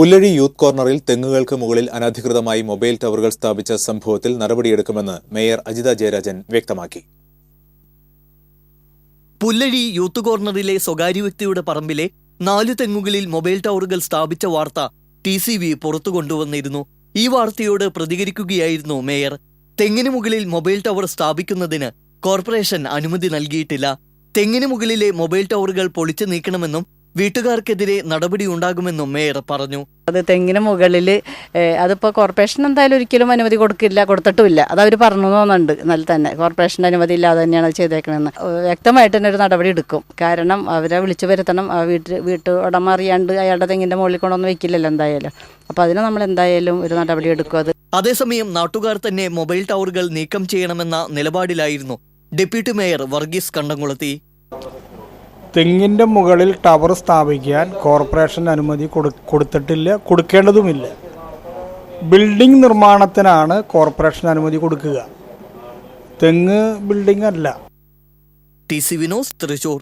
Pullazhi youth കോർണറിൽ തെങ്ങുകൾക്ക് മുകളിൽ അനധികൃതമായി മൊബൈൽ ടവറുകൾ സ്ഥാപിച്ച സംഭവത്തിൽ നടപടിയെടുക്കുമെന്ന് മേയർ അജിത ജയരാജൻ വ്യക്തമാക്കി. പുല്ലഴി യൂത്ത് കോർണറിലെ സ്വകാര്യ വ്യക്തിയുടെ പറമ്പിലെ നാലു തെങ്ങുകളിൽ മൊബൈൽ ടവറുകൾ സ്ഥാപിച്ച വാർത്ത ടി സി വി പുറത്തു കൊണ്ടുവന്നിരുന്നു. ഈ വാർത്തയോട് പ്രതികരിക്കുകയായിരുന്നു മേയർ. തെങ്ങിന് മുകളിൽ മൊബൈൽ ടവർ സ്ഥാപിക്കുന്നതിന് കോർപ്പറേഷൻ അനുമതി നൽകിയിട്ടില്ല. തെങ്ങിന് മുകളിലെ മൊബൈൽ ടവറുകൾ പൊളിച്ചു നീക്കണമെന്നും വീട്ടുകാർക്കെതിരെ നടപടി ഉണ്ടാകുമെന്നും മേയർ പറഞ്ഞു. അത് തെങ്ങിന് മുകളിൽ അതിപ്പോൾ കോർപ്പറേഷൻ എന്തായാലും ഒരിക്കലും അനുമതി കൊടുക്കില്ല കൊടുത്തിട്ടുമില്ല. അത് അവർ പറഞ്ഞു തോന്നുന്നുണ്ട് എന്നാൽ തന്നെ. കോർപ്പറേഷന്റെ അനുമതി ഇല്ലാതെ തന്നെയാണ് ചെയ്തേക്കണമെന്ന് വ്യക്തമായിട്ട് തന്നെ ഒരു നടപടി എടുക്കും. കാരണം അവരെ വിളിച്ചു വരുത്തണം. ആ വീട്ടിൽ വീട്ടു ഉടമ അറിയാണ്ട് അയാളുടെ തെങ്ങിന്റെ മുകളിൽ കൊണ്ടൊന്നും വെക്കില്ലല്ലോ എന്തായാലും. അപ്പോൾ അതിന് നമ്മൾ എന്തായാലും ഒരു നടപടി എടുക്കും അത്. അതേസമയം നാട്ടുകാർ തന്നെ മൊബൈൽ ടവറുകൾ നീക്കം ചെയ്യണമെന്ന നിലപാടിലായിരുന്നു. ഡെപ്യൂട്ടി മേയർ വർഗീസ് കണ്ടംകുളത്തി തെങ്ങിന്റെ മുകളിൽ ടവർ സ്ഥാപിക്കാൻ കോർപ്പറേഷൻ അനുമതി കൊടു കൊടുത്തിട്ടില്ല കൊടുക്കേണ്ടതുമില്ല. ബിൽഡിംഗ് നിർമ്മാണത്തിനാണ് കോർപ്പറേഷൻ അനുമതി കൊടുക്കുക. തെങ്ങ് ബിൽഡിംഗ് അല്ല. ടി സി വിനോസ് തൃശൂർ.